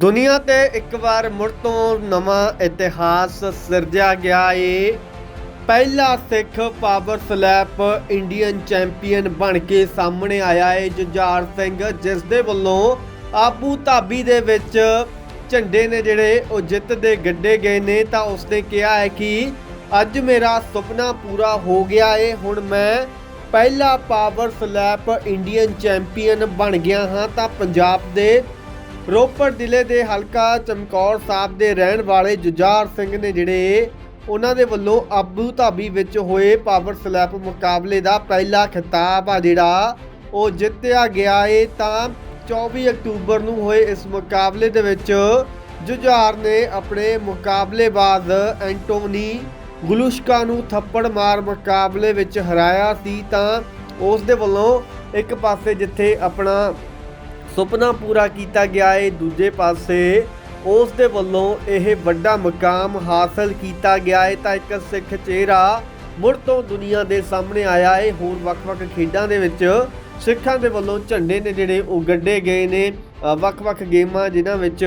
ਦੁਨੀਆ ਤੇ ਇੱਕ ਵਾਰ ਮੁੜ ਤੋਂ ਨਵਾਂ ਇਤਿਹਾਸ ਸਿਰਜਿਆ ਗਿਆ ਏ। ਪਹਿਲਾ Sikh power slap Indian champion ਬਣ ਕੇ ਸਾਹਮਣੇ ਆਇਆ ਏ ਜੁਝਾਰ ਸਿੰਘ, ਜਿਸ ਦੇ ਵੱਲੋਂ ਆਬੂ ਧਾਬੀ ਦੇ ਵਿੱਚ ਝੰਡੇ ਨੇ ਜਿਹੜੇ ਉਹ ਜਿੱਤ ਦੇ ਗੱਡੇ ਗਏ ਨੇ, ਤਾਂ ਉਸਨੇ ਕਿਹਾ ਹੈ ਕਿ ਅੱਜ ਮੇਰਾ ਸੁਪਨਾ ਪੂਰਾ ਹੋ ਗਿਆ ਏ। ਹੁਣ ਮੈਂ ਪਹਿਲਾ ਪਾਵਰ ਸਲੈਪ ਇੰਡੀਅਨ ਚੈਂਪੀਅਨ ਬਣ ਗਿਆ ਹਾਂ, ਤਾਂ ਪੰਜਾਬ ਦੇ ਰੋਪੜ ਜ਼ਿਲ੍ਹੇ ਦੇ ਹਲਕਾ ਚਮਕੌਰ ਸਾਹਿਬ ਦੇ ਰਹਿਣ ਵਾਲੇ ਜੁਝਾਰ ਸਿੰਘ ਨੇ ਜਿਹੜੇ ਉਹਨਾਂ ਦੇ ਵੱਲੋਂ ਆਬੂ ਧਾਬੀ ਵਿੱਚ ਹੋਏ ਪਾਵਰ ਸਲੈਪ ਮੁਕਾਬਲੇ ਦਾ ਪਹਿਲਾ ਖਿਤਾਬ ਆ ਜਿਹੜਾ ਉਹ ਜਿੱਤਿਆ ਗਿਆ ਏ ਤਾਂ 24 ਅਕਤੂਬਰ ਨੂੰ ਹੋਏ ਇਸ ਮੁਕਾਬਲੇ ਦੇ ਵਿੱਚ ਜੁਝਾਰ ਨੇ ਆਪਣੇ ਮੁਕਾਬਲੇਬਾਜ਼ ਐਂਟੋਨੀ ਗਲੂਸ਼ਕਾ ਨੂੰ ਥੱਪੜ ਮਾਰ ਮੁਕਾਬਲੇ ਵਿੱਚ ਹਰਾਇਆ ਸੀ ਤਾਂ ਉਸ ਦੇ ਵੱਲੋਂ ਇੱਕ ਪਾਸੇ ਜਿੱਥੇ ਆਪਣਾ ਸੁਪਨਾ ਪੂਰਾ ਕੀਤਾ ਗਿਆ ਹੈ ਦੂਜੇ ਪਾਸੇ ਉਸ ਦੇ ਵੱਲੋਂ ਇਹ ਵੱਡਾ ਮੁਕਾਮ ਹਾਸਲ ਕੀਤਾ ਗਿਆ ਹੈ ਤਾਂ ਇੱਕ ਸਿੱਖ ਚਿਹਰਾ ਮੁੜ ਤੋਂ ਦੁਨੀਆ ਦੇ ਸਾਹਮਣੇ ਆਇਆ ਏ। ਹੋਰ ਵੱਖ-ਵੱਖ ਖੇਡਾਂ ਦੇ ਵਿੱਚ ਸਿੱਖਾਂ ਦੇ ਵੱਲੋਂ ਝੰਡੇ ਨੇ ਜਿਹੜੇ ਉਹ ਗੱਡੇ ਗਏ ਨੇ। ਵੱਖ-ਵੱਖ ਗੇਮਾਂ ਜਿਨ੍ਹਾਂ ਵਿੱਚ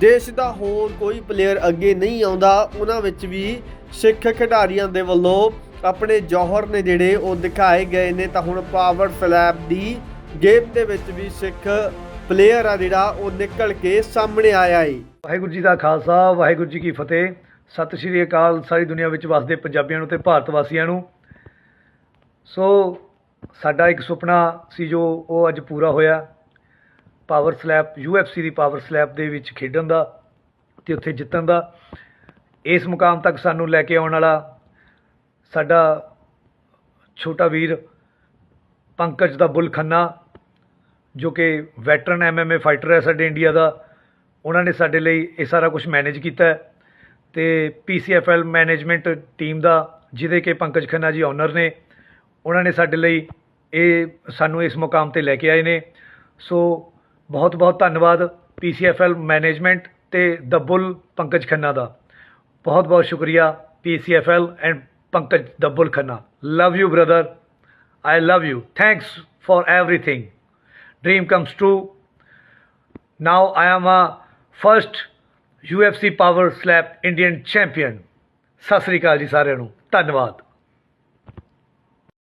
ਦੇਸ਼ ਦਾ ਹੋਰ ਕੋਈ ਪਲੇਅਰ ਅੱਗੇ ਨਹੀਂ ਆਉਂਦਾ, ਉਹਨਾਂ ਵਿੱਚ ਵੀ ਸਿੱਖ ਖਿਡਾਰੀਆਂ ਦੇ ਵੱਲੋਂ ਆਪਣੇ ਜੌਹਰ ਨੇ ਜਿਹੜੇ ਉਹ ਦਿਖਾਏ ਗਏ ਨੇ। ਤਾਂ ਹੁਣ ਪਾਵਰ ਸਲੈਬ ਦੀ ਗੇਮ ਦੇ ਵਿੱਚ ਵੀ ਸਿੱਖ ਪਲੇਅਰ ਆ ਜਿਹੜਾ, ਉਹ ਨਿਕਲ ਕੇ ਸਾਹਮਣੇ ਆਇਆ ਏ। ਵਾਹਿਗੁਰੂ ਜੀ ਦਾ ਖਾਲਸਾ, ਵਾਹਿਗੁਰੂ ਜੀ ਕੀ ਫਤਿਹ। ਸਤਿ ਸ਼੍ਰੀ ਅਕਾਲ, ਸਾਰੀ ਦੁਨੀਆ ਵਿੱਚ ਵਸਦੇ ਪੰਜਾਬੀਆਂ ਨੂੰ ਤੇ ਭਾਰਤ ਵਾਸੀਆਂ ਨੂੰ। ਸੋ, ਸਾਡਾ ਇੱਕ ਸੁਪਨਾ ਸੀ ਜੋ ਉਹ ਅੱਜ ਪੂਰਾ ਹੋਇਆ। ਪਾਵਰ ਸਲੈਪ UFC ਦੀ ਪਾਵਰ ਸਲੈਪ ਦੇ ਵਿੱਚ ਖੇਡਣ ਦਾ ਤੇ ਉੱਥੇ ਜਿੱਤਣ ਦਾ। ਇਸ ਮੁਕਾਮ ਤੱਕ ਸਾਨੂੰ ਲੈ ਕੇ ਆਉਣ ਵਾਲਾ ਸਾਡਾ ਛੋਟਾ ਵੀਰ ਪੰਕਜ ਦਾ ਬੁੱਲ ਖੰਨਾ, ਜੋ ਕਿ ਵੈਟਰਨ ਐਮਐਮਏ ਫਾਈਟਰ ਹੈ ਸਾਡੇ ਇੰਡੀਆ ਦਾ, ਉਹਨਾਂ ਨੇ ਸਾਡੇ ਲਈ ਇਹ ਸਾਰਾ ਕੁਝ ਮੈਨੇਜ ਕੀਤਾ ਹੈ। ਤੇ ਪੀਸੀਐਫਐਲ ਮੈਨੇਜਮੈਂਟ ਟੀਮ ਦਾ, ਜਿਹਦੇ ਕਿ ਪੰਕਜ ਖੰਨਾ ਜੀ ਓਨਰ ਨੇ, ਉਹਨਾਂ ਨੇ ਸਾਡੇ ਲਈ ਇਹ ਸਾਨੂੰ ਇਸ ਮੁਕਾਮ ਤੇ ਲੈ ਕੇ ਆਏ ਨੇ। ਸੋ ਬਹੁਤ ਬਹੁਤ ਧੰਨਵਾਦ ਪੀਸੀਐਫਐਲ ਮੈਨੇਜਮੈਂਟ ਤੇ ਦ ਬੁੱਲ ਪੰਕਜ ਖੰਨਾ ਦਾ। ਬਹੁਤ ਬਹੁਤ ਸ਼ੁਕਰੀਆ PCFL and Pankaj the bull Khanna. Love you brother I love you. Thanks for everything. Dream comes true. Now I am a first UFC Power Slap Indian champion. Sat Sri ਅਕਾਲ ਜੀ ਸਾਰਿਆਂ ਨੂੰ ਧੰਨਵਾਦ